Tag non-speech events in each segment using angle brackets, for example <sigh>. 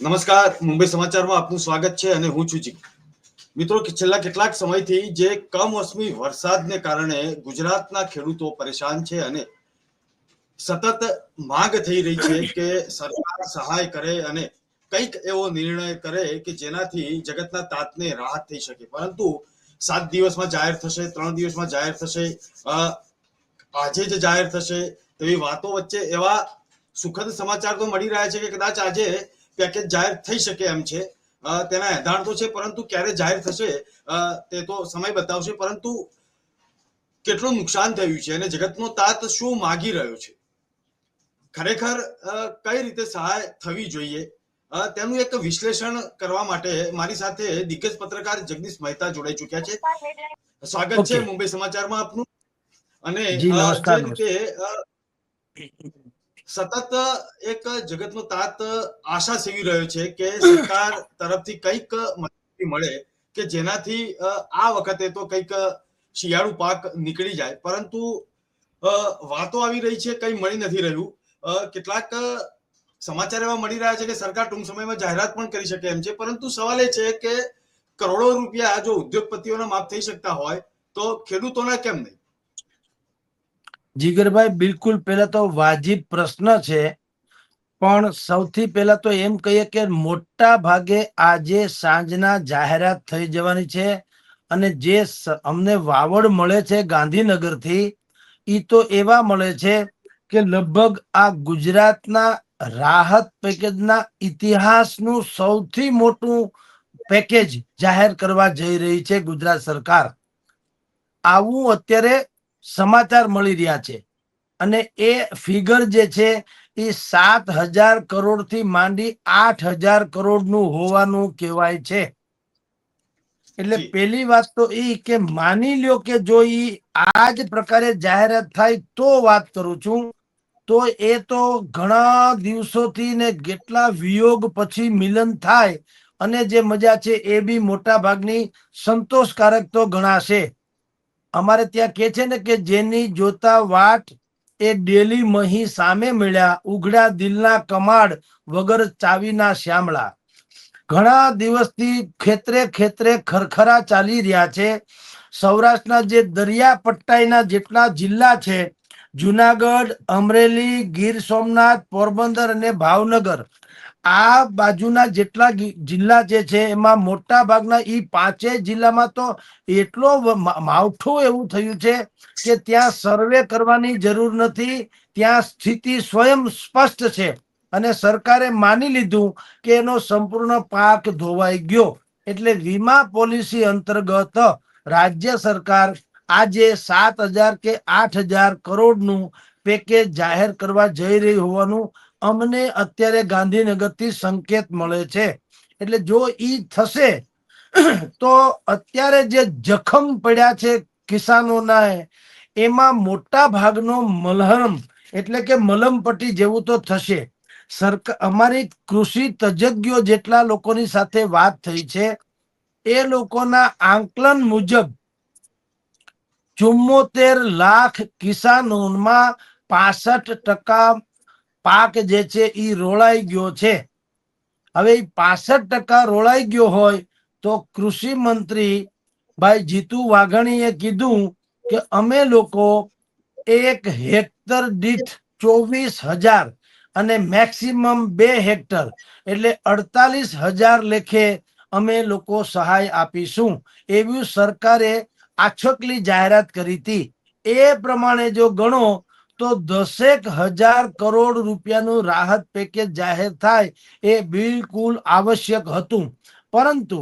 નમસ્કાર, મુંબઈ સમાચારમાં આપનું સ્વાગત છે અને હું છું મિત્રો છેલ્લા કેટલાક સમયથી જે કમોસમી વરસાદને કારણે ગુજરાતના ખેડૂતો પરેશાન છે અને સતત માંગ થઈ રહી છે કે સરકાર સહાય કરે અને કંઈક એવો નિર્ણય કરે કે જેનાથી જગતના તાતને રાહત થઈ શકે. પરંતુ સાત દિવસમાં જાહેર થશે, ત્રણ દિવસમાં જાહેર થશે આજે જ જાહેર થશે, તેવી વાતો વચ્ચે એવા સુખદ સમાચાર તો મળી રહ્યા છે કે કદાચ આજે પેકેજ જાહેર થઈ શકે એમ છે. તેના એધાણ તો છે પરંતુ ક્યારે જાહેર થશે તે તો સમય બતાવશે પરંતુ કેટલું નુકસાન થયું છે અને જગતનો તાત શું માગી રહ્યો છે? ખરેખર કઈ રીતે સહાય થવી જોઈએ? તેનું એક વિશ્લેષણ કરવા માટે મારી સાથે દિગ્ગજ પત્રકાર જગદીશ મહેતા જોડાઈ ચુક્યા છે. સ્વાગત છે મુંબઈ સમાચારમાં આપનું. અને જી, રીતે સતત એક જગતનો તાત આશા સેવી રહ્યો છે કે સરકાર તરફથી કંઈક મળે કે જેનાથી આ વખતે તો કંઈક શિયાળુ પાક નીકળી જાય. પરંતુ વાતો આવી રહી છે, કંઈ મળી નથી રહ્યું. કેટલાક સમાચાર એવા મળી રહ્યા છે કે સરકાર ટૂંક સમયમાં જાહેરાત પણ કરી શકે એમ છે. પરંતુ સવાલ એ છે કે કરોડો રૂપિયા જો ઉદ્યોગપતિઓના માફ થઈ શકતા હોય, તો ખેડૂતોના કેમ નહીં? જીગરભાઈ, બિલકુલ પહેલા તો વાજિબ પ્રશ્ન છે, પણ સૌથી પહેલા તો એમ કહીએ કે મોટા ભાગે આજે સાંજના જાહેરાત થઈ જવાની છે અને જે અમને વાવડ મળે છે ગાંધીનગરથી એ તો એવા મળે છે કે લગભગ આ ગુજરાતના રાહત પેકેજના ઇતિહાસનું સૌથી મોટું પેકેજ જાહેર કરવા જઈ રહી છે ગુજરાત સરકાર. આવું અત્યારે સમાચાર મળી રહ્યા છે. અને એ ફિગર જે છે એ સાત હજાર કરોડથી માંડી આઠ હજાર કરોડનું હોવાનું કહેવાય છે. એટલે. પેલી વાત તો એ કે માની લ્યો કે જો એ આ જ પ્રકારે જાહેરાત થાય તો વાત કરું છું. તો એ તો ઘણા દિવસોથી ને કેટલા વિયોગ પછી મિલન થાય અને જે મજા છે એ બી મોટા ભાગની સંતોષકારક તો ગણાશે. અમારે ત્યાં કે છે ને કે જેની જોતા વાટ એ ડેલી મહી સામે મળ્યા, ઉઘડા દિલના કમાડ વગર ચાવીના શ્યામળા. ઘણા દિવસથી ખેતરે ખેતરે ખરખરા ચાલી રહ્યા છે. સૌરાષ્ટ્રના જે દરિયા પટ્ટાઈના જેટલા જિલ્લા છે, જુનાગઢ, અમરેલી, ગીર સોમનાથ, પોરબંદર અને ભાવનગર આ બાજુના જેટલા જિલ્લા જે છે, એમાં મોટા ભાગના ઈ પાંચેય જિલ્લામાં તો એટલો માવઠું એવું થયું છે કે ત્યાં સર્વે કરવાની જરૂર નથી, ત્યાં સ્થિતિ સ્વયં સ્પષ્ટ છે. અને સરકારે માની લીધું કે એનો સંપૂર્ણ પાક ધોવાઈ ગયો. એટલે વીમા પોલિસી અંતર્ગત રાજ્ય સરકાર આજે સાત હજાર કે આઠ હજાર કરોડનું પેકેજ જાહેર કરવા જઈ રહી હોવાનું અમને અત્યારે ગાંધીનગરથી સંકેત મળે છે. એટલે જો ઈ થશે, તો અત્યારે જે જખમ પડ્યા છે કિસાનોના, એમાં મોટા ભાગનો મલહમ એટલે કે મલમપટ્ટી જેવું તો થશે. સરકાર અમારી કૃષિ તજજ્ઞો જેટલા લોકોની સાથે વાત થઈ છે, એ લોકોના આંકલન મુજબ ચુમ્મોતેર લાખ કિસાનોમાં પાસઠ ટકા પાક જે છે એ રોળાઈ ગયો છે. હવે પાસઠ ટકા રોળાઈ ગયો હોય તો કૃષિ મંત્રી ભાઈ જીતુ વાઘાણીએ કીધું કે અમે લોકો એક હેક્ટર દીઠ ચોવીસ હજાર અને મેક્સિમમ બે હેક્ટર એટલે અડતાલીસ હજાર લેખે અમે લોકો સહાય આપીશું. એવું સરકારે આછકલી જાહેરાત કરી હતી. એ પ્રમાણે જો ગણો તો દસેક હજાર કરોડ રૂપિયાનું રાહત પેકેજ જાહેર થાય એ બિલકુલ આવશ્યક હતું. પરંતુ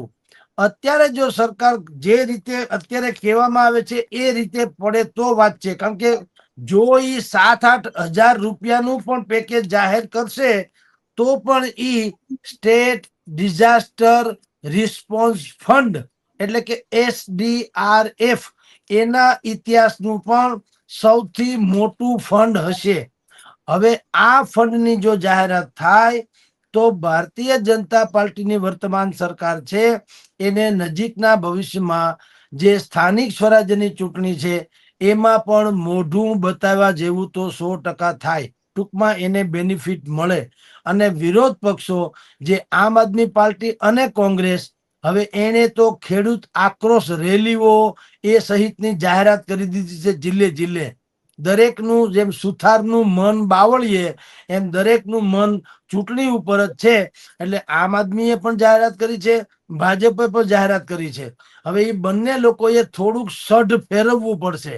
અત્યારે જો સરકાર જે રીતે અત્યારે કહેવામાં આવે છે એ રીતે પડે તો વાત છે. કારણ કે જો એ સાત આઠ હજાર રૂપિયાનું પણ પેકેજ જાહેર કરશે, તો પણ ઈ સ્ટેટ ડિઝાસ્ટર રિસ્પોન્સ ફંડ એટલે કે એસડીઆરએફ એના ઇતિહાસનું પણ સૌથી મોટું ફંડ હશે. હવે આ ફંડની જો જાહેરાત થાય, તો ભારતીય જનતા પાર્ટીની વર્તમાન સરકાર છે, એને નજીકના ભવિષ્યમાં જે સ્થાનિક સ્વરાજ્યની ચૂંટણી છે, એમાં પણ મોઢું બતાવવા જેવું તો સો ટકા થાય. ટૂંકમાં એને બેનિફિટ મળે. અને વિરોધ પક્ષો જે આમ આદમી પાર્ટી અને કોંગ્રેસ હવે એને તો ખેડૂત આક્રોશ રેલીઓ એ સહિતની જાહેરાત કરી દીધી છે જિલ્લે જિલ્લે. દરેકનું જેમ સુથારનું મન બાવળીએ, એમ દરેકનું મન ચૂંટણી ઉપર જ છે. એટલે આમ આદમીએ પણ જાહેરાત કરી છે, ભાજપે પણ જાહેરાત કરી છે. હવે એ બંને લોકોએ થોડુંક સઢ ફેરવવું પડશે.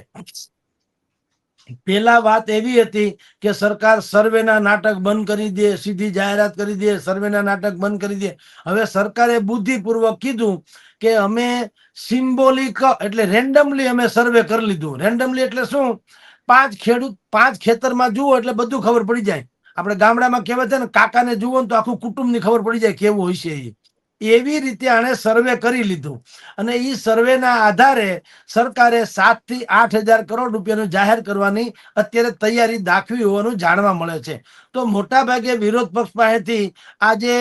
પેલા વાત એવી હતી કે સરકાર સર્વેના નાટક બંધ કરી દે, સીધી જાહેરાત કરી દે, સર્વેના નાટક બંધ કરી દે. હવે સરકારે બુદ્ધિપૂર્વક કીધું કે અમે સિમ્બોલિક એટલે રેન્ડમલી અમે સર્વે કરી લીધું. રેન્ડમલી એટલે શું? પાંચ ખેડૂત, પાંચ ખેતરમાં જુઓ એટલે બધું ખબર પડી જાય. આપણે ગામડામાં કહેવાય છે ને, કાકાને જુઓ ને તો આખું કુટુંબની ખબર પડી જાય કેવું હોય છે એ. એવી રીતે આણે સર્વે કરી લીધું. અને એ સર્વેના આધારે સરકારે સાતથી આઠ હજાર કરોડ રૂપિયાનું જાહેર કરવાની અત્યારે તૈયારી દાખવી હોવાનું જાણવા મળે છે. તો મોટા ભાગે વિરોધ પક્ષ પાસેથી આ જે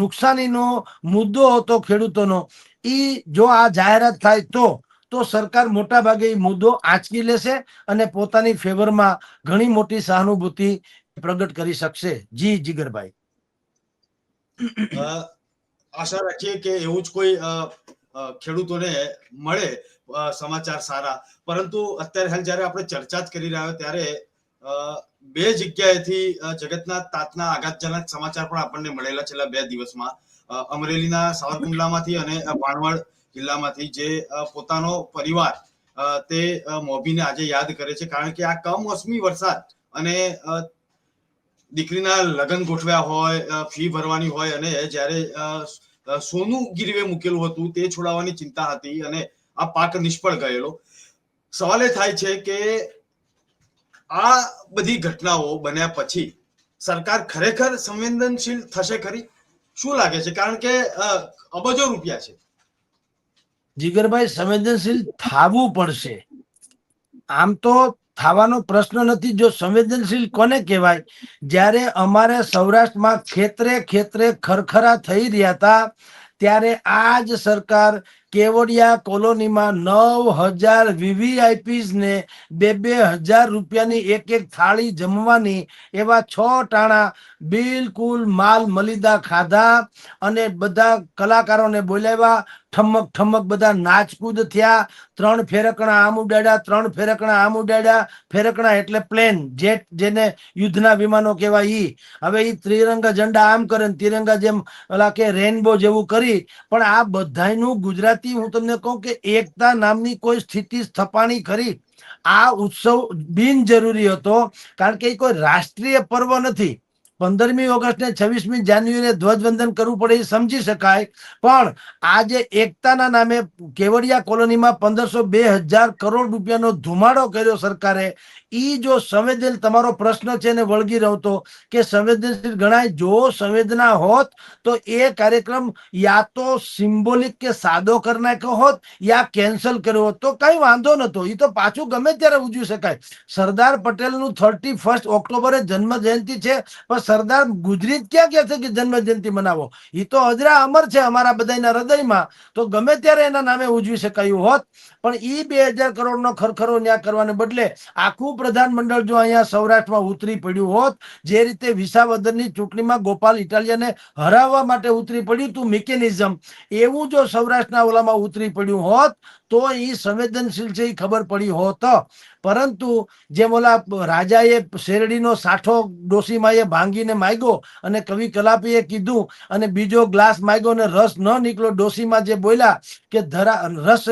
નુકસાનીનો મુદ્દો હતો ખેડૂતોનો એ જો આ જાહેરાત થાય તો તો સરકાર મોટા ભાગે એ મુદ્દો આંચકી લેશે અને પોતાની ફેવરમાં ઘણી મોટી સહાનુભૂતિ પ્રગટ કરી શકશે. જી, જીગરભાઈ. આશા રાખીએ કે એવું જ કોઈ ખેડૂતોને મળે સમાચાર સારા. પરંતુ અત્યારે હાલ જ્યારે આપણે ચર્ચા જ કરી રહ્યા ત્યારે બે જગ્યાએથી જગતના તાતના આઘાતજનક સમાચાર પણ આપણને મળેલા છેલ્લા બે દિવસમાં. અમરેલીના સાવરકુંડલામાંથી અને અ, ભાણવડ જિલ્લામાંથી જે પોતાનો પરિવાર તે મોભીને આજે યાદ કરે છે. કારણ કે આ કમોસમી વરસાદ અને દીકરીના લગ્ન ગોઠવ્યા હોય ફી ભરવાની હોય અને જ્યારે સોનું ગીરવે મૂકેલું હતું, તે છોડાવવાની ચિંતા હતી અને આ પાક નિષ્ફળ ગયેલો. સવાલ એ થાય છે કે આ બધી ઘટનાઓ બન્યા પછી સરકાર ખરેખર સંવેદનશીલ થશે ખરી? શું લાગે છે? કારણ કે અબજો રૂપિયા છે. જીગરભાઈ, સંવેદનશીલ થાવું પડશે. આમ તો થવાનો પ્રશ્ન નથી, જો સંવેદનશીલ કોને કહેવાય? જ્યારે અમારે સૌરાષ્ટ્રમાં ખેતરે ખેતરે ખરખરા થઈ રહ્યા હતા, ત્યારે આ જ સરકાર કેવડિયા કોલોનીમાં નવ હજાર વીવીઆઈપીસને બે બે હજાર રૂપિયાની એક એક થાળી જમવાની એવા છ ટાણા બિલકુલ માલ મલિદા ખાધા અને બધા કલાકારોને બોલાવ્યા. ઠમક ઠમક બધા નાચકૂદ થયા. ત્રણ ફેરકણા આમ ઉડાડ્યા, ત્રણ ફેરકણા આમ ઉડાડ્યા. ફેરકણા એટલે પ્લેન, જેટ જેને યુદ્ધના વિમાનો કહેવાય ઈ. હવે ઈ ત્રિરંગા ઝંડા આમ કરે ને ત્રિરંગા જેમ ઓલા કે રેનબો જેવું કરી. પણ આ બધાયનું ગુજરાતી હું તમને કહું કે એકતા નામની કોઈ સ્થિતિ સ્થપાણી ખરી. આ ઉત્સવ બિનજરૂરી હતો. કારણ કે એ કોઈ રાષ્ટ્રીય પર્વ નથી. પંદરમી ઓગસ્ટ ને છવ્વીસમી જાન્યુઆરીએ ધ્વજવંદન કરવું પડે એ સમજી શકાય. પણ આજે એકતાના નામે કેવડિયા કોલોનીમાં પંદરસો બે હજાર કરોડ રૂપિયાનો ધુમાડો કર્યો સરકારે. ઈ જો સંવેદન તમારો પ્રશ્ન છે ને વળગી રહતો કે સંવેદનશીલ ગણાય, જો સંવેદના હોત તો એ કાર્યક્રમ યા તો સિમ્બોલિક કે સાદો કરી નાખ્યો હોત યા કેન્સલ કર્યો હોત. તો કઈ વાંધો નતો એ તો પાછું ગમે ત્યારે ઉજવી શકાય. સરદાર પટેલનું થર્ટી ફર્સ્ટ ઓક્ટોબરે જન્મ જયંતિ છે, પણ સરદાર ગુજરી ક્યાં ક્યાં છે કે જન્મ જયંતિ મનાવો? એ તો અજરા અમર છે અમારા બધાના હૃદયમાં. તો ગમે ત્યારે એના નામે ઉજવી શકાયું હોત. પણ એ બે હજાર કરોડનો ખરખરો ન્યાય કરવાને બદલે આખું પ્રધાનમંડળ જો અહીંયા સૌરાષ્ટ્રમાં ઉતરી પડ્યું હોત, જે રીતે વિસાવદરની ચૂંટણીમાં ગોપાલ ઇટાલિયાને હરાવવા માટે ઉતરી પડ્યું હતું મિકેનિઝમ, એવું જો સૌરાષ્ટ્રના ઓલામાં ઉતરી પડ્યું હોત તો એ સંવેદનશીલ છે એ ખબર પડી હોત. પરંતુ જેમ ઓલા રાજાએ શેરડીનો સાઠો ડોસીમાએ ભાંગીને માગ્યો અને કવિ કલાપીએ કીધું અને બીજો ગ્લાસ માગ્યો ને રસ ન નીકળ્યો ડોસીમાં જે બોલ્યા કે ધરા રસ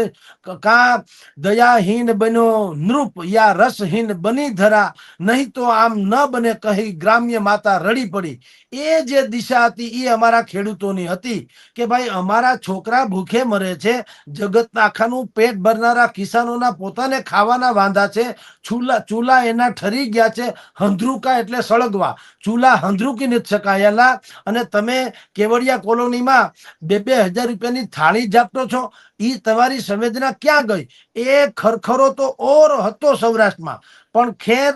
કા દયાહીન બન્યો નૃપ યા રસહીન બની ધરા, નહીં તો આમ ન બને કહી ગ્રામ્ય માતા રડી પડી. એ જે દિશા હતી એ અમારા ખેડૂતોની હતી કે ભાઈ અમારા છોકરા ભૂખે મરે છે, જગતના આખાનું પેટ ભરનારા કિસાનોના પોતાને ખાવાના વાંધા છે. ચૂલા ચૂલા એના ઠરી ગયા છે. હંધ્રુકા એટલે સળગવા. ચૂલા હંધ્રુકી નથી શકાયેલા. અને તમે કેવડિયા કોલોનીમાં બે બે હજાર રૂપિયાની થાળી જાપતો છો. એ તમારી સંવેદના ક્યાં ગઈ? એ ખરખરો તો ઓર હતો સૌરાષ્ટ્રમાં. પણ ખેર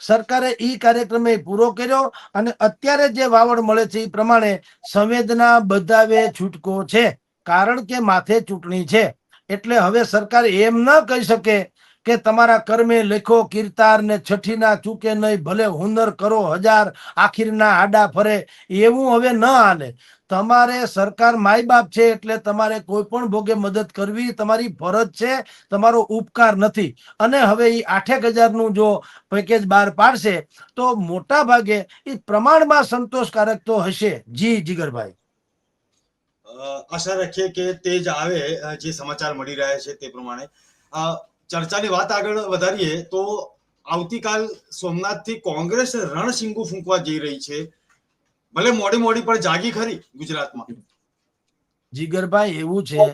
સરકારે ઈ કાર્યક્રમે પૂરો કર્યો અને અત્યારે જે વાવડ મળે છે એ પ્રમાણે સંવેદના બધાવે છૂટકો છે. કારણ કે માથે ચૂંટણી છે. એટલે હવે સરકાર એમ ન કહી શકે કે તમારા કર્મે લખો કીર્તાર ને છઠ્ઠીના ચૂકે નહીં, ભલે હુનર કરો, હજાર આખીરના આડા ફરે, એવું હવે ન હાલે. તમારે સરકાર માય બાપ છે એટલે તમારે કોઈ પણ ભોગે મદદ કરવી તમારી ફરજ છે, તમારો ઉપકાર નથી. અને હવે એ આઠેક હજારનું જો પેકેજ બહાર પાડશે, તો મોટા ભાગે એ પ્રમાણમાં સંતોષકારક તો હશે. જી, જીગરભાઈ. આશા રાખીએ કે તે જ આવે જે સમાચાર મળી રહ્યા છે તે પ્રમાણે. ચર્ચાની વાત આગળ વધારીએ તો આવતીકાલ સોમનાથથી કોંગ્રેસ રણસિંગુ ફૂંકવા જઈ રહી છે. ભલે મોડી મોડી પણ જાગી ખરી ગુજરાતમાં. જીગરભાઈ, એવું છે,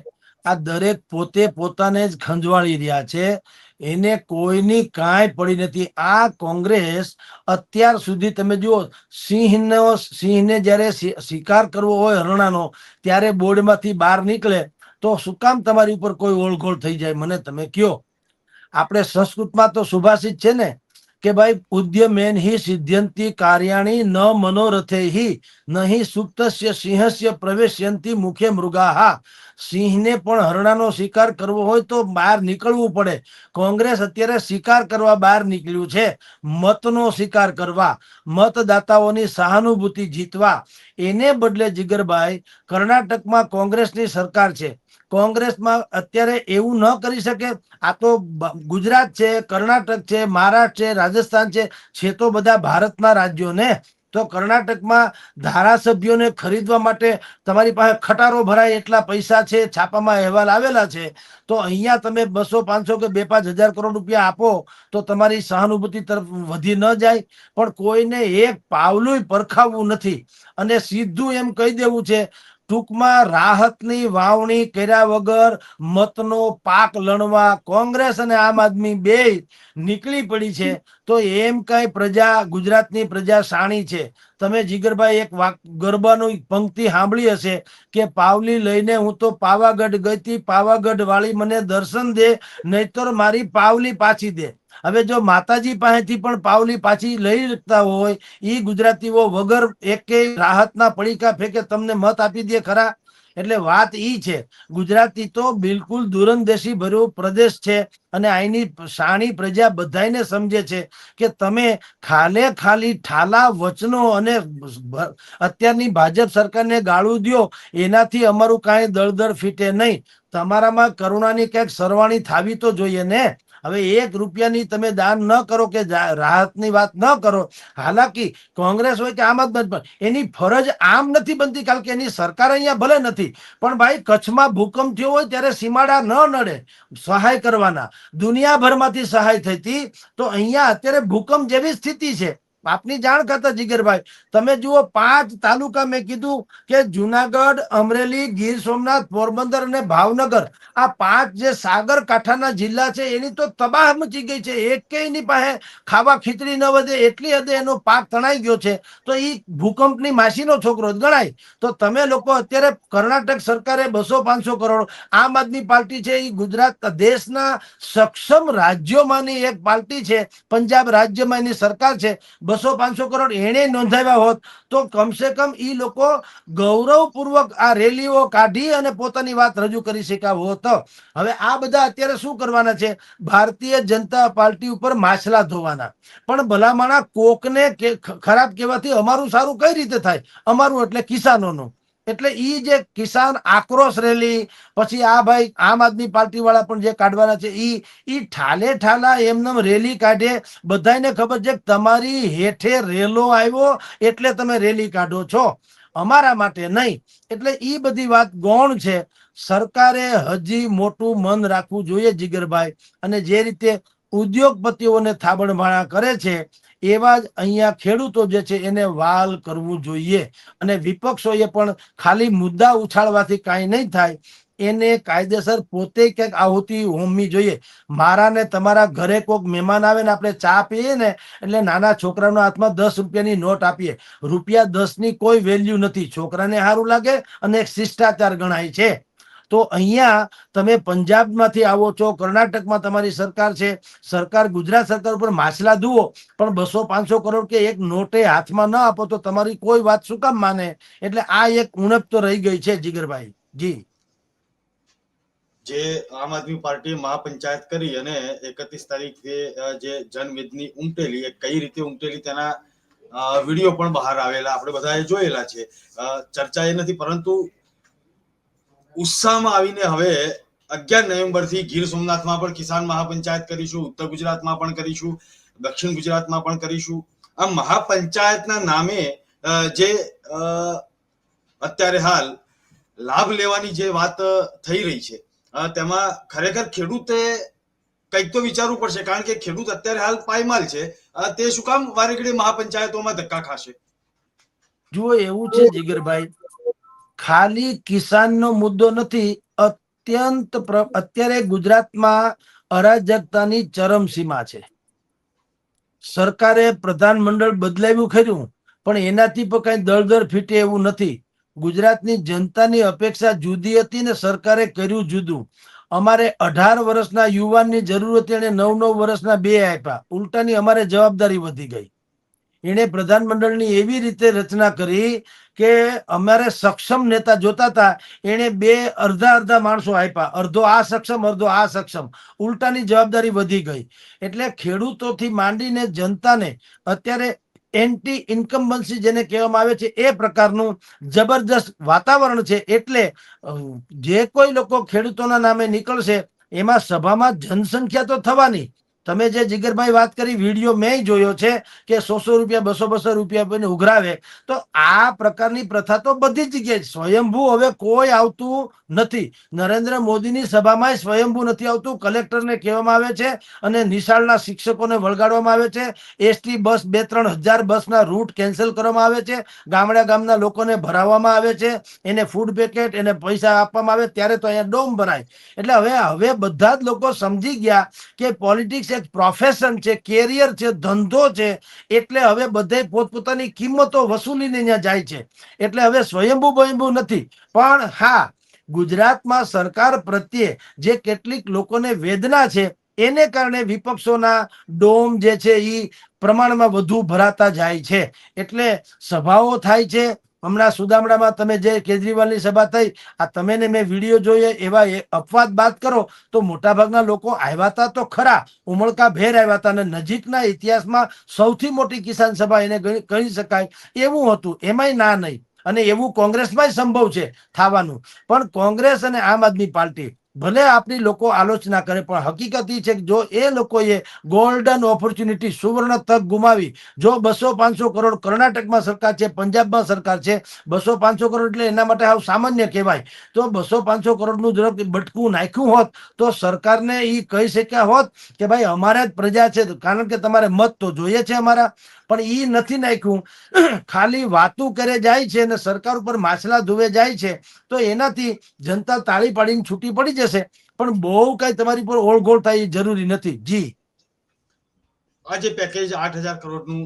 આ દરેક પોતે પોતાને જ ખંજવાળી રહ્યા છે. એને કોઈની કાંઈ પડી નથી. આ કોંગ્રેસ અત્યાર સુધી તમે જુઓ, સિંહનો, સિંહને જ્યારે શિકાર કરવો હોય હરણાનો, ત્યારે બોર્ડમાંથી બહાર નીકળે, તો શું કામ તમારી ઉપર કોઈ ઓળઘોળ થઈ જાય? મને તમે કયો. આપણે સંસ્કૃતમાં તો સુભાષિત છે ને, કે ભાઈ, ઉદ્યમેન હિ સિદ્ધ્યંતિ કાર્યાણી ન મનોરથે હિ. નહીં સુપ્તસ્ય સિંહસ્ય પ્રવેશ્યંતી મુખે મૃગાહા. સિંહને પણ હરણાનો શિકાર કરવો હોય તો બહાર નીકળવું પડે. કોંગ્રેસ અત્યારે શિકાર કરવા બહાર નીકળ્યું છે. મતનો શિકાર કરવા. મતદાતાઓની સહાનુભૂતિ જીતવા. એને બદલે જીગરભાઈ કર્ણાટકમાં કોંગ્રેસની સરકાર છે. કોંગ્રેસમાં અત્યારે એવું ન કરી શકે. આ તો ગુજરાત છે, કર્ણાટક છે, મહારાષ્ટ્ર છે, રાજસ્થાન છે. છે તો બધા ભારતના રાજ્યો ને તો કર્ણાટકમાં ધારાસભ્યોને ખરીદવા માટે તમારી પાસે ખટારો ભરાય એટલા પૈસા છે, છાપામાં અહેવાલ આવેલા છે, તો અહીંયા તમે બસો પાંચસો કે બે પાંચ હજાર કરોડ રૂપિયા આપો, તો તમારી સહાનુભૂતિ તરફ વધી ન જાય. પણ કોઈને એક પાવલું પરખાવવું નથી. અને સીધું એમ કહી દેવું છે ટૂંકમાં રાહતની વાવણી કર્યા વગર મતનો પાક લણવા કોંગ્રેસ અને આમ આદમી બે નીકળી પડી છે. તો એમ કઈ પ્રજા, ગુજરાતની પ્રજા સાણી છે. તમે જીગરભાઈ એક વાક, ગરબાનું પંક્તિ સાંભળી હશે કે પાવલી લઈને હું તો પાવાગઢ ગઈ પાવાગઢ વાળી મને દર્શન દે, નહીતર મારી પાવલી પાછી દે. હવે જો માતાજી પાસેથી પણ પાવલી પાછી લઈ શકતા હોય એ ગુજરાતીઓ વગર એક રાહતના પડીકા ફેંકે તમને મત આપી દે ખરા? એટલે વાત ઈ છે, ગુજરાતી તો બિલકુલ દૂરંદેશી ભર્યો પ્રદેશ છે અને અહીંની શાણી પ્રજા બધાને સમજે છે કે તમે ખાલે ખાલી ઠાલા, વચનો અને અત્યારની ભાજપ સરકારને ગાળું દ્યો, એનાથી અમારું કાંઈ દળદળ ફીટે નહીં. તમારામાં કરુણાની ક્યાંક સરવાણી થાવી તો જોઈએ ને? હવે એક રૂપિયાની તમે દાન ન કરો કે રાહતની વાત ન કરો, હાલાકી કોંગ્રેસ હોય કે આમ આદમી પણ, એની ફરજ આમ નથી બનતી, કારણ કે એની સરકાર અહીંયા ભલે નથી, પણ ભાઈ કચ્છમાં ભૂકંપ થયો હોય ત્યારે સીમાડા ન નડે, સહાય કરવાના, દુનિયાભરમાંથી સહાય થઈ હતી તો અહીંયા અત્યારે ભૂકંપ જેવી સ્થિતિ છે. આપની જાણ કરતા જીગરભાઈ. તમે જુઓ, પાંચ તાલુકા મેં કીધું કે જુનાગઢ, અમરેલી, ગીર સોમનાથ, પોરબંદર અને ભાવનગર. આ પાંચ જે સાગર કાંઠાના જિલ્લા છે, એની તો તબાહ મચી ગઈ છે. એકેયની પાસે ખાવા ખીચડી ન વધે, એટલી હદે એનો પાક તણાઈ ગયો છે. તો એ ભૂકંપની માસીનો છોકરો ગણાય. તો તમે લોકો અત્યારે કર્ણાટક સરકારે બસો પાંચસો કરોડ, આમ આદમી પાર્ટી છે એ ગુજરાત દેશના સક્ષમ રાજ્યોમાંની એક પાર્ટી છે. પંજાબ રાજ્યમાં એની સરકાર છે. બસો પાંચસો કરોડ એણે નોંધાવ્યા હોત, તો કમસે કમ એ લોકો ગૌરવપૂર્વક આ રેલીઓ કાઢી અને પોતાની વાત રજૂ કરી શક્યા હોત. હવે આ બધા અત્યારે શું કરવાના છે? ભારતીય જનતા પાર્ટી ઉપર માછલા ધોવાના. પણ ભલામણા કોકને ખરાબ કહેવાથી અમારું સારું કઈ રીતે થાય? અમારું એટલે કિસાનોનું. એટલે ઈ જે કિસાન આક્રોશ રેલી, પછી આ ભાઈ આમ આદમી પાર્ટી વાળા પણ જે કાઢવાના છે, ઈ ઈ ઠાલે ઠાલા એમને રેલી કાઢે. બધાને ખબર છે તમારી હેઠે રેલો આવ્યો એટલે તમે રેલી કાઢો છો. અમારા માટે નહીં. એટલે ઈ બધી વાત ગૌણ છે. સરકારે હજી મોટું મન રાખવું જોઈએ જીગરભાઈ. અને જે રીતે ઉદ્યોગપતિઓને થાબડમાળા કરે છે એવા જ અહીંયા ખેડૂતો જે છે એને વાલ કરવું જોઈએ. અને વિપક્ષોએ પણ ખાલી મુદ્દા ઉછાળવાથી કાંઈ નહીં થાય. એને કાયદેસર પોતે ક્યાંક આહુતિ હોમવી જોઈએ. મારા ને તમારા ઘરે કોઈક મહેમાન આવે ને આપણે ચા પીએ ને, એટલે નાના છોકરાના હાથમાં દસ રૂપિયાની નોટ આપીએ. રૂપિયા દસની કોઈ વેલ્યુ નથી. છોકરાને સારું લાગે અને એક શિષ્ટાચાર ગણાય છે. તો અહીંયા તમે પંજાબમાંથી આવો છો, કર્ણાટકમાં તમારી સરકાર છે, સરકાર ગુજરાત સરકાર ઉપર માછલા ધુઓ પણ બસો પાંચસો કરોડ કે એક નોટે હાથમાં ન આપો તો તમારી કોઈ વાત શું કામ માને? એટલે આ એક ઉણપ તો રહી ગઈ છે જીગરભાઈ. જી. જે આમ આદમી પાર્ટી મહાપંચાયત કરી અને એકત્રીસ તારીખે જે જનમેદની ઉમટેલી, એ કઈ રીતે ઉમટેલી તેના વીડિયો પણ બહાર આવેલા, આપણે બધાએ જોયેલા છે. ચર્ચા એ નથી, પરંતુ ઉત્સાહમાં આવીને હવે અગિયાર નવેમ્બરથી ગીર સોમનાથમાં પણ કિસાન મહાપંચાયત કરીશું, ઉત્તર ગુજરાતમાં પણ કરીશું, દક્ષિણ ગુજરાતમાં પણ કરીશું. આ મહાપંચાયતના નામે જે અત્યારે હાલ લાભ લેવાની જે વાત થઈ રહી છે તેમાં ખરેખર ખેડૂતે કંઈક તો વિચારવું પડશે, કારણ કે ખેડૂત અત્યારે હાલ પાયમાલ છે તે શું કામ વારેઘડી મહાપંચાયતોમાં ધક્કા ખાશે? જુઓ, એવું છે, જીગરભાઈ. ખાલી કિસાનનો મુદ્દો નથી, અત્યંત અત્યારે ગુજરાતમાં અરાજકતાની ચરમસીમા છે. સરકારે પ્રધાનમંડળ બદલાવ્યું ખર્યું પણ એનાથી પણ કઈ દળદર ફીટે એવું નથી. ગુજરાતની જનતાની અપેક્ષા જુદી હતી ને સરકારે કર્યું જુદું. અમારે અઢાર વર્ષના યુવાનની જરૂર હતી અને નવ નવ વર્ષના બે આપ્યા. ઉલટાની અમારે જવાબદારી વધી ગઈ. એણે પ્રધાનમંડળની એવી રીતે રચના કરી કે અમારે સક્ષમ નેતા જોતા હતા, એણે બે અડધા અડધા માણસો આપ્યા. અડધો આ સક્ષમ, અડધો આ સક્ષમ. ઉલટાની જવાબદારી વધી ગઈ. એટલે ખેડૂતોથી માંડીને જનતાને અત્યારે એન્ટી ઇન્કમ્બન્સી જેને કહેવામાં આવે છે, એ પ્રકારનું જબરજસ્ત વાતાવરણ છે. એટલે જે કોઈ લોકો ખેડૂતોના નામે નીકળશે, એમાં સભામાં જનસંખ્યા તો થવાની તમે જે જીગરભાઈ વાત કરી, વીડિયો મેં જોયો છે કે સો સો રૂપિયા, બસો બસો રૂપિયા ઉઘરાવે, તો આ પ્રકારની પ્રથા તો બધી જ જગ્યાએ. સ્વયંભૂ હવે કોઈ આવતું નથી. નરેન્દ્ર મોદીની સભામાં સ્વયંભૂ નથી આવતું, કલેક્ટરને કહેવામાં આવે છે અને નિશાળના શિક્ષકોને વળગાડવામાં આવે છે. એસટી બસ બે ત્રણ હજાર બસના રૂટ કેન્સલ કરવામાં આવે છે. ગામડા ગામના લોકોને ભરાવવામાં આવે છે. એને ફૂડ પેકેટ, એને પૈસા આપવામાં આવે, ત્યારે તો અહીંયા ડોમ ભરાય. એટલે હવે હવે બધા જ લોકો સમજી ગયા કે પોલિટિક્સ એક પ્રોફેશન છે કેરિયર છે, ધંધો છે, એટલે હવે બધે પોતપોતાની કિંમતો વસૂલીને ત્યાં જાય છે. એટલે હવે સ્વયંભૂ બયંભૂ નથી. પણ હા, ગુજરાતમાં સરકાર પ્રત્યે જે કેટલીક લોકોને વેદના છે, એને કારણે વિપક્ષોના ડોમ જે છે એ પ્રમાણમાં વધુ ભરાતા જાય છે. એટલે સભાઓ થાય છે હમણાં સુદામડામાં તમે જે કેજરીવાલની સભા થઈ, આ તમે ને મેં વીડિયો જોઈએ એવા અપવાદ બાદ કરો, તો મોટાભાગના લોકો આવ્યા હતા તો ખરા, ઉમળકા ભેર આવ્યા હતા અને નજીકના ઇતિહાસમાં સૌથી મોટી કિસાન સભા એને કહી શકાય એવું હતું, એમાંય ના નહીં. અને એવું કોંગ્રેસમાં સંભવ છે, થવાનું. પણ કોંગ્રેસ અને આમ આદમી પાર્ટી ભલે આપણી લોકો આલોચના કરે, પણ હકીકત એ છે કે જો એ લોકોએ ગોલ્ડન ઓપોર્ચ્યુનિટી સુવર્ણ તક ગુમાવી, જો બસો પાંચસો કરોડ કર્ણાટકમાં સરકાર છે, પંજાબમાં સરકાર છે, બસો પાંચસો કરોડ એટલે એના માટે આવું સામાન્ય કહેવાય. તો બસો પાંચસો કરોડનું જરાક બટકું નાખ્યું હોત, તો સરકારને એ કહી શક્યા હોત કે ભાઈ અમારા જ પ્રજા છે, કારણ કે તમારે મત તો જોઈએ છે અમારા. પણ એ નથી નાખ્યું. <clears throat> ખાલી વાતું કરે જાય છે અને સરકાર ઉપર માછલા ધોવે જાય છે, તો એનાથી જનતા તાળી પાડીને છૂટી પડી જશે. પણ બહુ કઈ તમારી પર ઓળઘોળ થાય જરૂરી નથી. જી. આ પેકેજ આઠ હજાર કરોડનું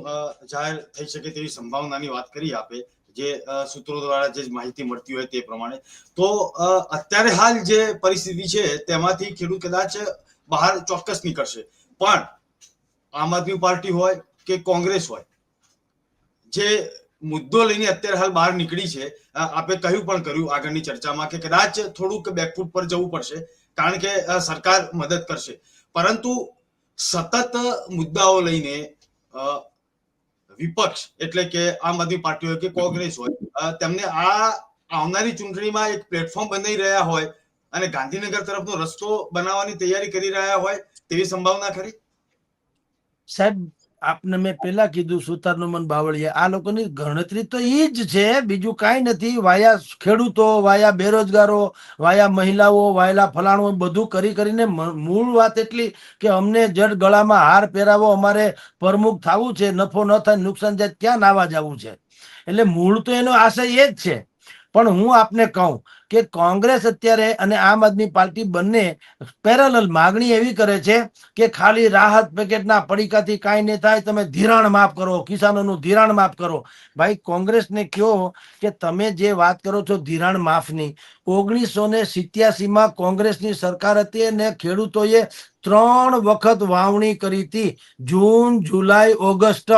જાહેર થઈ શકે તેવી સંભાવનાની વાત કરી આપે, જે સૂત્રો દ્વારા જે માહિતી મળતી હોય તે પ્રમાણે. તો અત્યારે હાલ જે પરિસ્થિતિ છે તેમાંથી ખેડૂત કદાચ બહાર ચોક્કસ નીકળશે. પણ આમ આદમી પાર્ટી હોય કે કોંગ્રેસ હોય. જે મુદ્દો લઈને અત્યારે હાલ બહાર નીકળી છે આપે કહ્યું પણ કર્યું આગળની ચર્ચામાં કે કદાચ થોડુંક બેકફૂટ પર જવું પડશે, કારણ કે સરકાર મદદ કરશે. પરંતુ સતત મુદ્દાઓ લઈને વિપક્ષ એટલે કે આમ આદમી પાર્ટી હોય કે કોંગ્રેસ હોય તેમને આ આવનારી ચૂંટણીમાં એક પ્લેટફોર્મ બનાવી રહ્યા હોય અને ગાંધીનગર તરફનો રસ્તો બનાવવાની તૈયારી કરી રહ્યા હોય, તેવી સંભાવના ખરી? સાહેબ આપને મેં પેલા કીધું સુતારનું મન બાવળિયા આ લોકોની ગણતરી તો એ જ છે, બીજું કાંઈ નથી. વાયા ખેડૂતો, વાયા બેરોજગારો, વાયા મહિલાઓ, વાયલા ફલાણો બધું કરી કરીને મૂળ વાત એટલી કે અમને જડ ગળામાં હાર પહેરાવો, અમારે પ્રમુખ થવું છે, નફો ન થાય, નુકસાન જાય ક્યાં નાવા જવું છે. એટલે મૂળ તો એનો આશય એ જ છે. પણ હું આપને કહું કે કોંગ્રેસ અત્યારે અને આમ આદમી પાર્ટી બંને પેરેલલ માગણી એવી કરે છે કે ખાલી રાહત પેકેટના પડીકાથી કાંઈ નહીં થાય, તમે ધિરાણ માફ કરો, કિસાનોનું ધિરાણ માફ કરો. ભાઈ, કોંગ્રેસને કહો કે તમે જે વાત કરો છો ધિરાણ માફની ઓગણીસો ને સિત્યાસીમાં કોંગ્રેસની સરકાર હતી અને ખેડૂતોએ ત્રણ વખત વાવણી કરી હતી. જૂન, જુલાઈ, ઓગસ્ટ.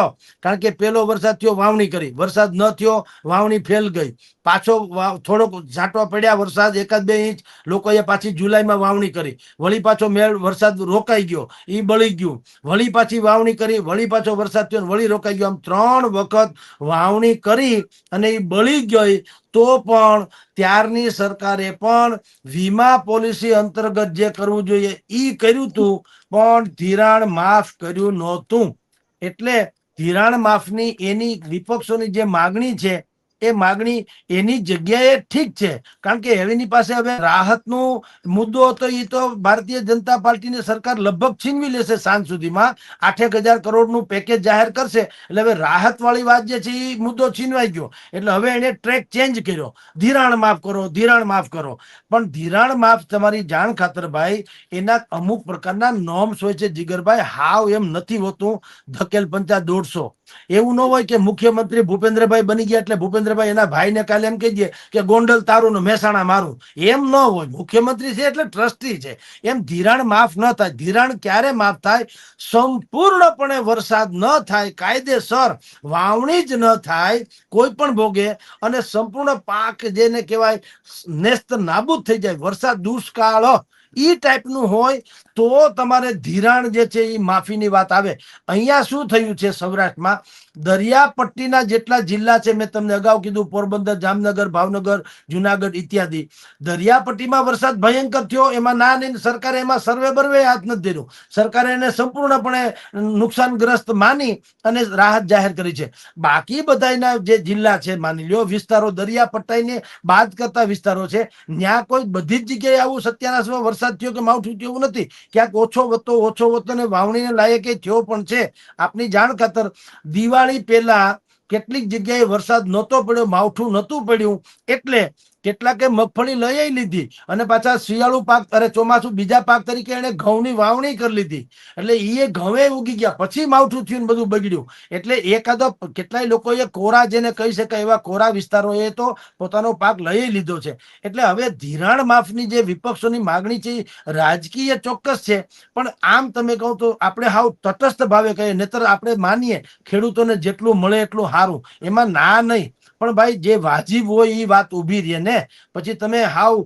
કારણ કે પેલો વરસાદ થયો, વાવણી કરી. વરસાદ ન થયો, વાવણી ફેલ ગઈ. પાછો થોડોક ઝાંટવા પડ્યા વરસાદ, એકાદ બે ઇંચ લોકોએ પાછી જુલાઈમાં વાવણી કરી. વળી પાછો મેળ વરસાદ રોકાઈ ગયો. એ બળી ગયું. વળી પાછી વાવણી કરી, વળી પાછો વરસાદ થયો વળી રોકાઈ ગયો. આમ ત્રણ વખત વાવણી કરી અને એ બળી ગઈ તો પણ ત્યારની સરકારે પણ વીમા પોલિસી અંતર્ગત જે કરવું જોઈએ એ કર્યું હતું પણ ધિરાણ માફ કર્યું નહોતું. એટલે ધિરાણ માફની એની વિપક્ષોની જે માગણી છે એ માગણી એની જગ્યાએ ઠીક છે. કારણ કે એની પાસે હવે રાહતનો મુદ્દો હતો એ તો ભારતીય જનતા પાર્ટીની સરકાર લગભગ છીનવી લેશે સાંજ સુધીમાં. આઠેક હજાર કરોડનું પેકેજ જાહેર કરશે. એટલે હવે રાહતવાળી વાત જે છે એ મુદ્દો છીનવાઈ ગયો. એટલે હવે એને ટ્રેક ચેન્જ કર્યો. ધિરાણ માફ કરો, ધિરાણ માફ કરો. પણ ધિરાણ માફ તમારી જાણ ખાતર ભાઈ, એના અમુક પ્રકારના નોર્મ્સ હોય છે, જીગરભાઈ, હાવ એમ નથી હોતું. ધકેલ પંચા દોઢસો. એવું ન હોય કે મુખ્યમંત્રી ભૂપેન્દ્રભાઈ બની ગયા એટલે ભૂપેન્દ્રભાઈ એના ભાઈને કાલે એમ કહી કે ગોંડલ તારું ને મહેસાણા મારું. એમ ન હોય. મુખ્યમંત્રી છે એટલે ટ્રસ્ટી છે. એમ ધિરાણ માફ ન થાય. ધિરાણ ક્યારે માફ થાય? સંપૂર્ણપણે વરસાદ ન થાય, કાયદેસર વાવણી જ ન થાય, કોઈ પણ ભોગે, અને સંપૂર્ણ પાક જેને કહેવાય, નેસ્ત નાબૂદ થઈ જાય. વરસાદ દુષ્કાળ. ઈ ટાઈપનું હોય તો તમારે ધિરાણ જે છે એ માફીની વાત આવે. અહીંયા શું થયું છે સૌરાષ્ટ્રમાં? દરિયાપટ્ટીના જેટલા જિલ્લા છે, મેં તમને અગાઉ કીધું, પોરબંદર, જામનગર, ભાવનગર, જુનાગઢ ઇત્યાદિ. દરિયાપટ્ટીમાં વરસાદ ભયંકર થયો, એમાં ના નહીં સરકારે એમાં સર્વે બર્વે હાથ નથી ધર્યું. સરકારે એને સંપૂર્ણપણે નુકસાનગ્રસ્ત માની અને રાહત જાહેર કરી છે. બાકી બધાના જે જિલ્લા છે, માની લ્યો, વિસ્તારો દરિયાપટ્ટાઈને બાદ કરતા વિસ્તારો છે ત્યાં કોઈ બધી જ જગ્યાએ આવું સત્યાનાશમાં વરસાદ થયો કે માવઠું થયું એવું નથી. ક્યાંક ઓછો વત્તો ઓછો વત્તો ને વાવણીને લાયક થયો પણ છે. આપની જાણ ખાતર દિવાળી પહેલા કેટલીક જગ્યાએ વરસાદ નહોતો પડ્યો માવઠું નહોતું પડ્યું. એટલે કેટલાકે મગફળી લઈ લીધી અને પાછા શિયાળુ પાક, અરે ચોમાસું બીજા પાક તરીકે એને ઘઉંની વાવણી કરી લીધી. એટલે એ ઘઉંએ ઉગી ગયા. પછી માવઠું થયું ને બધું બગડ્યું. એટલે એકાદો કેટલાય લોકોએ કોરા જેને કહી શકાય એવા કોરા વિસ્તારોએ તો પોતાનો પાક લઈ લીધો છે. એટલે હવે ધિરાણ માફની જે વિપક્ષોની માગણી છે રાજકીય ચોક્કસ છે. પણ આમ તમે કહો તો આપણે હાવ તટસ્થ ભાવે કહીએ, નહીતર આપણે માનીએ ખેડૂતોને જેટલું મળે એટલું સારું એમાં ના નહીં. પણ ભાઈ, જે વાજીબ હોય એ વાત ઊભી રહે ને. પછી તમે હાવ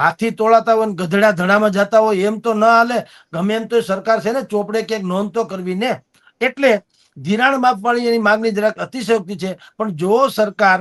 હાથી તોળાતા હોય ને ગધડા ધડામાં જતા હોય, એમ તો ન હાલે. ગમે એમ તો સરકાર છે ને, ચોપડે ક્યાંક નોંધ તો કરવી ને. એટલે ધિરાણ માપવાની એની માગણી જરાક અતિશયોક્તિ છે. પણ જો સરકાર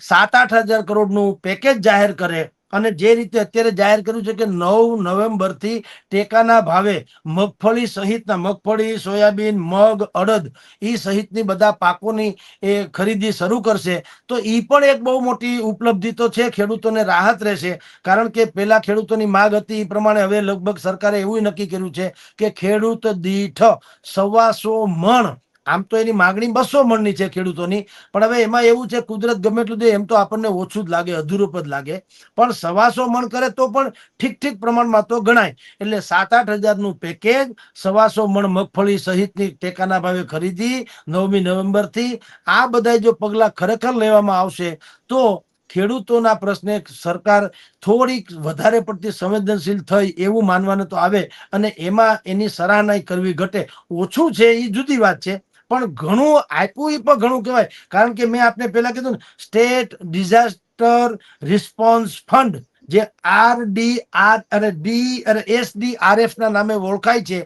સાત આઠ હજાર કરોડનું પેકેજ જાહેર કરે અને જે રીતે અત્યારે જાહેર કર્યું છે કે નવ નવેમ્બરથી ટેકાના ભાવે મગફળી સહિતના, મગફળી, સોયાબીન, મગ, અડદ એ સહિતની બધા પાકોની એ ખરીદી શરૂ કરશે. તો એ પણ એક બહુ મોટી ઉપલબ્ધિ તો છે, ખેડૂતોને રાહત રહેશે. કારણ કે પેલા ખેડૂતોની માગ હતી એ પ્રમાણે હવે લગભગ સરકારે એવું નક્કી કર્યું છે કે ખેડૂત દીઠ સવાસો મણ આમ તો એની માગણી બસો મણની છે ખેડૂતોની, પણ હવે એમાં એવું છે, કુદરત ગમે એટલું દે, એમ તો આપણને ઓછું જ લાગે, અધૂરું જ લાગે. પણ સવાસો મણ કરે તો પણ ઠીક ઠીક પ્રમાણમાં તો ગણાય. એટલે સાત આઠ હજારનું પેકેજ સવાસો મણ મગફળી સહિતની ટેકાના ભાવે ખરીદી નવમી નવેમ્બરથી. આ બધા જો પગલાં ખરેખર લેવામાં આવશે, તો ખેડૂતોના પ્રશ્ને સરકાર થોડીક વધારે પડતી સંવેદનશીલ થઈ એવું માનવાનું તો આવે. અને એમાં એની સરાહના કરવી ઘટે. ઓછું છે એ જુદી વાત છે. પણ ઘણું આપ્યું એ પણ ઘણું કહેવાય. કારણ કે મેં આપને પહેલા કીધું ને, સ્ટેટ ડિઝાસ્ટર રિસ્પોન્સ ફંડ, જે આર ડી આર અને ડી અને એસ ડી આર એફ ના નામે ઓળખાય છે,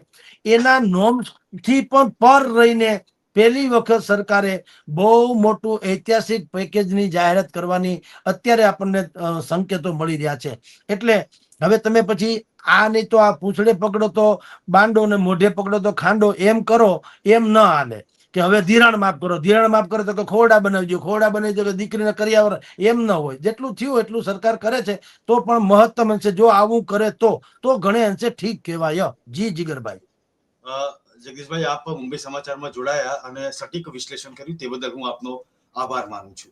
એના નોમથી પણ પર રહીને પહેલી વખત સરકારે બહુ મોટું ઐતિહાસિક પેકેજની જાહેરાત કરવાની અત્યારે આપણને સંકેતો મળી રહ્યા છે. એટલે હવે તમે પછી આ નહીં તો આ પૂંછડે પકડો તો બાંડો ને મોઢે પકડો તો ખાંડો એમ કરો, એમ ન હાલે. કે હવે ધિરાણ માફ કરો, ધિરાણ માફ કરો તો કે ખોરડા બનાવજો, ખોરડા બનાવી કે દીકરીને કર્યાવર એમ ન હોય. જેટલું થયું એટલું સરકાર કરે છે, તો પણ મહત્તમ અંશે જો આવું કરે તો તો ઘણે અંશે ઠીક કહેવાય. જી જીગરભાઈ. જગદીશભાઈ, આપ મુંબઈ સમાચારમાં જોડાયા અને સટીક વિશ્લેષણ કર્યું તે બદલ હું આપનો આભાર માનું છું.